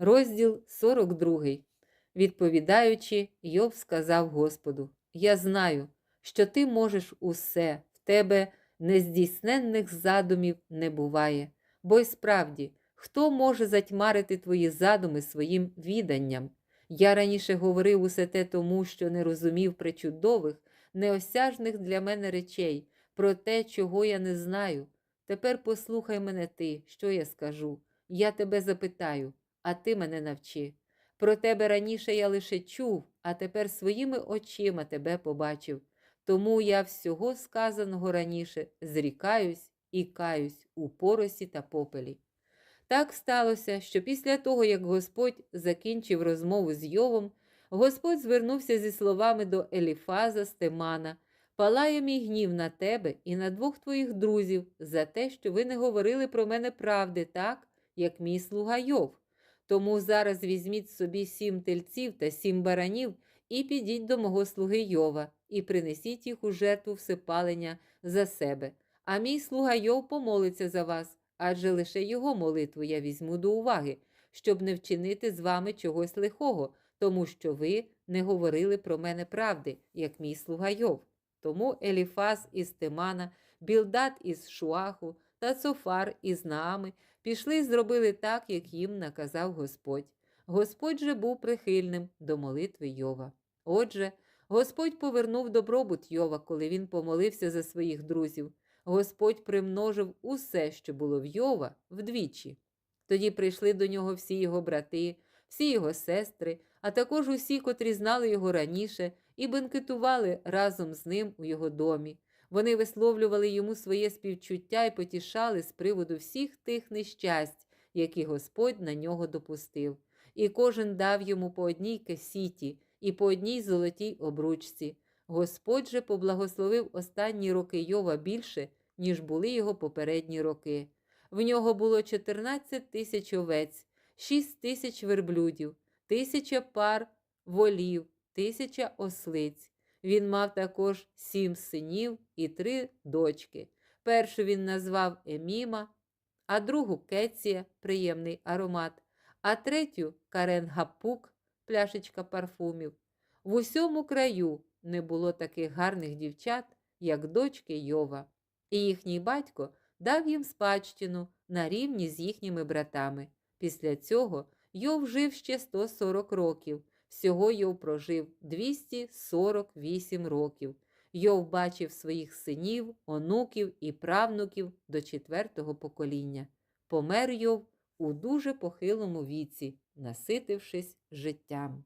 Розділ 42. Відповідаючи, Йов сказав Господу: Я знаю, що ти можеш усе, в тебе нездійсненних задумів не буває, бо й справді, хто може затьмарити твої задуми своїм віданням? Я раніше говорив усе те тому, що не розумів причудових, неосяжних для мене речей, про те, чого я не знаю. Тепер послухай мене ти, що я скажу. Я тебе запитаю, а ти мене навчи. Про тебе раніше я лише чув, а тепер своїми очима тебе побачив. Тому я всього сказаного раніше зрікаюсь і каюсь у поросі та попелі. Так сталося, що після того, як Господь закінчив розмову з Йовом, Господь звернувся зі словами до Еліфаза Стемана, палає мій гнів на тебе і на двох твоїх друзів за те, що ви не говорили про мене правди так, як мій слуга Йов. Тому зараз візьміть собі сім тельців та сім баранів і підіть до мого слуги Йова, і принесіть їх у жертву всепалення за себе. А мій слуга Йов помолиться за вас, адже лише його молитву я візьму до уваги, щоб не вчинити з вами чогось лихого, тому що ви не говорили про мене правди, як мій слуга Йов. Тому Еліфаз із Темана, Білдат із Шуаху та Цофар із Наами пішли і зробили так, як їм наказав Господь. Господь же був прихильним до молитви Йова. Отже, Господь повернув добробут Йова, коли він помолився за своїх друзів. Господь примножив усе, що було в Йова, вдвічі. Тоді прийшли до нього всі його брати, всі його сестри, а також усі, котрі знали його раніше, і бенкетували разом з ним у його домі. Вони висловлювали йому своє співчуття і потішали з приводу всіх тих нещасть, які Господь на нього допустив. І кожен дав йому по одній кесіті і по одній золотій обручці. Господь же поблагословив останні роки Йова більше, ніж були його попередні роки. В нього було 14 тисяч овець, 6 тисяч верблюдів, тисяча пар волів, тисяча ослиць. Він мав також сім синів і три дочки. Першу він назвав Еміма, а другу Кеція приємний аромат, а третю Карен Гапук, пляшечка парфумів. В усьому краю не було таких гарних дівчат, як дочки Йова, і їхній батько дав їм спадщину на рівні з їхніми братами. Після цього Йов жив ще 140 років. Всього Йов прожив 248 років. Йов бачив своїх синів, онуків і правнуків до четвертого покоління. Помер Йов у дуже похилому віці, наситившись життям.